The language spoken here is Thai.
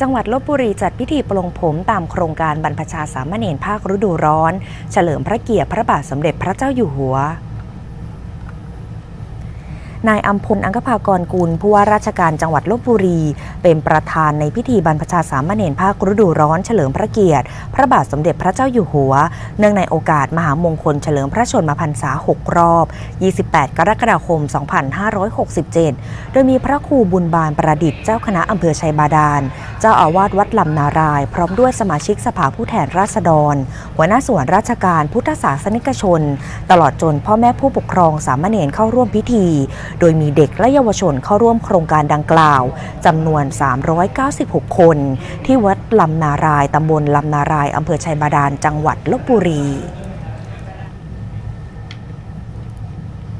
จังหวัดลบบุรีจัดพิธีปลงผมตามโครงการบรรพชาสามเณรภาคฤดูร้อน เฉลิมพระเกียรติพระบาทสมเด็จพระเจ้าอยู่หัว นายอัมพลอังคภากรกุลผู้ว่าราชการจังหวัดลบบุรี เป็นประธานในพิธีบรรพชาสามเณรภาคฤดูร้อนเฉลิมพระเกียรติ พระบาทสมเด็จพระเจ้าอยู่หัว เนื่องในโอกาสมหามงคลเฉลิมพระชนมพรรษา 6 รอบ 28 กรกฎาคม 2567 โดยมีพระครูบุญบาลประดิษฐ์เจ้าคณะอำเภอชัยบาดาล เจ้าอาวาสวัดลำนาราย พร้อมด้วยสมาชิกสภาผู้แทนราษฎร หัวหน้าส่วนราชการพุทธศาสนิกชน ตลอดจนพ่อแม่ผู้ปกครองสามเณรเข้าร่วมพิธีโดยมีเด็กและเยาวชนเข้าร่วมโครงการดังกล่าวจำนวน 396 คน ที่วัดลำนารายตำบลลำนารายอำเภอชัยบาดาลจังหวัดลบบุรี